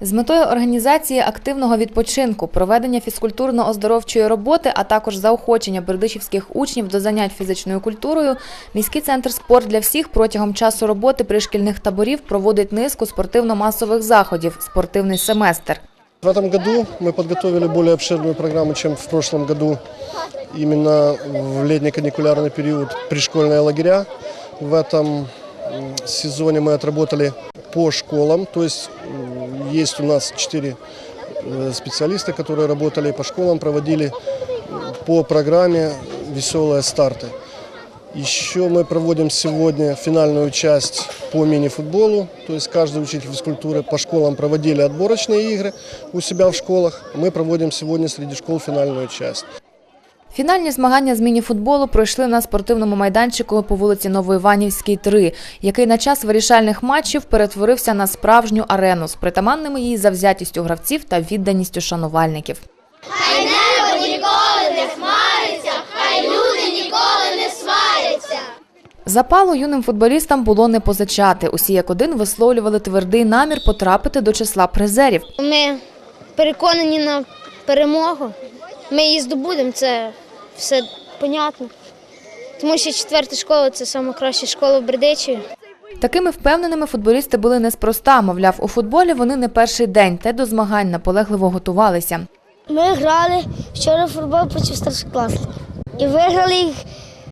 З метою організації активного відпочинку, проведення фізкультурно-оздоровчої роботи, а також заохочення бердичівських учнів до занять фізичною культурою, міський центр спорт для всіх протягом часу роботи пришкільних таборів проводить низку спортивно-масових заходів спортивний семестр. В этом году мы подготовили более обширную программу, чем в прошлом году. Именно в летний каникулярный период пришкольные лагеря. В этом м, сезоне мы отработали по школам, то есть м, есть у нас четыре э, специалиста, которые работали по школам, проводили м, по программе «Веселые старты». Еще мы проводим сегодня финальную часть по мини-футболу. То есть каждый учитель физкультуры по школам проводили отборочные игры у себя в школах. Мы проводим сегодня среди школ финальную часть. Фінальні змагання з міні-футболу пройшли на спортивному майданчику по вулиці Новоіванівській, 3, який на час вирішальних матчів перетворився на справжню арену з притаманними їй завзятістю гравців та відданістю шанувальників. Хай небо ніколи не хмариться, хай люди ніколи не сваряться. Запалу юним футболістам було не позичати. Усі як один висловлювали твердий намір потрапити до числа призерів. Ми переконані на перемогу. Ми її здобудемо, це все понятно. Тому що четверта школа це найкраща школа в Бердичеві. Такими впевненими футболісти були неспроста. Мовляв, у футболі вони не перший день, та до змагань наполегливо готувалися. Ми грали вчора в футбол проти старшокласників і виграли їх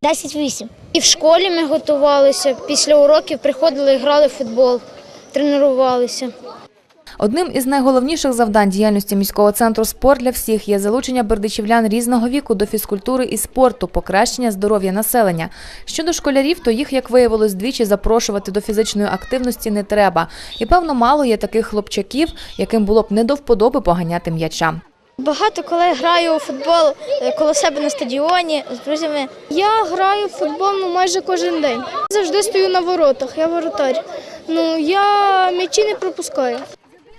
10-8. І в школі ми готувалися. Після уроків приходили і грали в футбол, тренувалися. Одним із найголовніших завдань діяльності міського центру спорт для всіх є залучення бердичівлян різного віку до фізкультури і спорту, покращення здоров'я населення. Щодо школярів, то їх, як виявилось, двічі запрошувати до фізичної активності не треба. І певно, мало є таких хлопчаків, яким було б не до вподоби поганяти м'яча. Багато коли граю у футбол е, коло себе на стадіоні з друзями. Я граю в футбол ну, майже кожен день. Завжди стою на воротах, я воротар. Ну я м'ячі не пропускаю.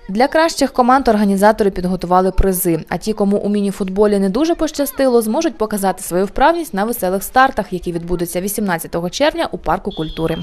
Для кращих команд організатори підготували призи. А ті, кому у міні-футболі не дуже пощастило, зможуть показати свою вправність на веселих стартах, які відбудуться 18 червня у парку культури.